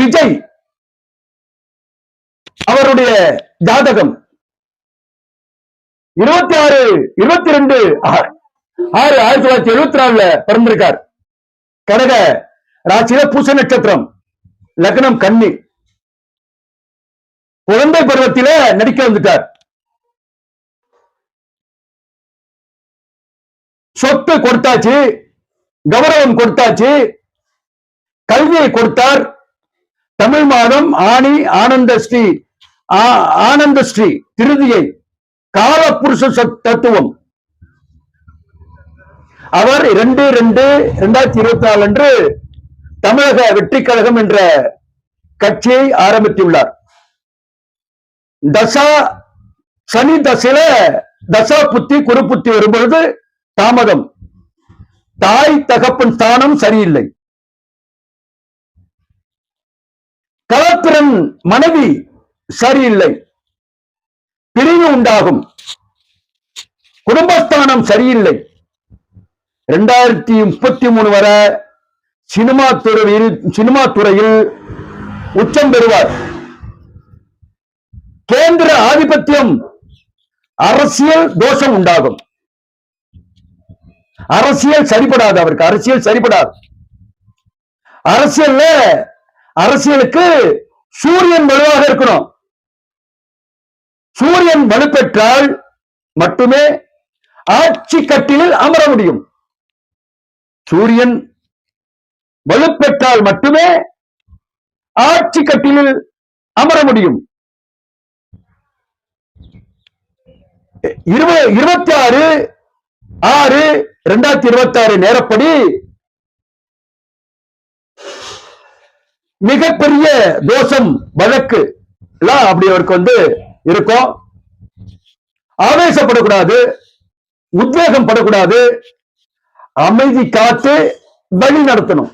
விஜய் அவருடைய ஜாதகம் இருபத்தி ஆறு இருபத்தி ரெண்டு ஆறு. ஆயிரத்தி தொள்ளாயிரத்தி எழுபத்தி நாலுல பிறந்திருக்கார். கடக ராசியில பூச நட்சத்திரம் லக்னம் கண்ணி குழந்தை பருவத்தில நடிக்க வந்துட்டார். சொத்து கொடுத்தாச்சு கௌரவம் கொடுத்தாச்சு கல்வியை கொடுத்தார். தமிழ் மாதம் ஆணி ஆனந்த ஸ்ரீ ஆ- ஆனந்த ஸ்ரீ திருதியை கால புருஷ தத்துவம். அவர் இரண்டு ரெண்டு இரண்டாயிரத்தி இருபத்தி நாலு அன்று தமிழக வெற்றி கழகம் என்ற கட்சியை ஆரம்பித்துள்ளார். தசா சனி தசையில தசா புத்தி குரு புத்தி வரும்பொழுது தாமதம். தாய் தகப்பன் ஸ்தானம் சரியில்லை. கலத்திரன் மனைவி சரியில்லை. பிரிவு உண்டாகும். குடும்பஸ்தானம் சரியில்லை. இரண்டாயிரத்தி முப்பத்தி மூணு வரை சினிமா துறையில் சினிமா துறையில் உச்சம் பெறுவார். கேந்திர ஆதிபத்தியம் அரசியல் தோஷம் உண்டாகும். அரசியல் சரிபடாது அவருக்கு. அரசியல் சரிபடாது. அரசியல்ல அரசியலுக்கு சூரியன் வலுவாக இருக்கணும். சூரியன் வலுப்பெற்றால் மட்டுமே ஆட்சி கட்டிலில் அமர முடியும். சூரியன் வலுப்பெற்றால் மட்டுமே ஆட்சி கட்டிலில் அமர முடியும். இருபத்தி ஆறு ஆறு இரண்டாயிரத்தி இருபத்தி ஆறு நேரப்படி மிகப்பெரிய தோஷம் வழக்கு எல்லாம் அப்படி அவருக்கு வந்து இருக்கும். ஆவேசப்படக்கூடாது உத்வேகம் படக்கூடாது அமைதி காத்து வழி நடத்தணும்.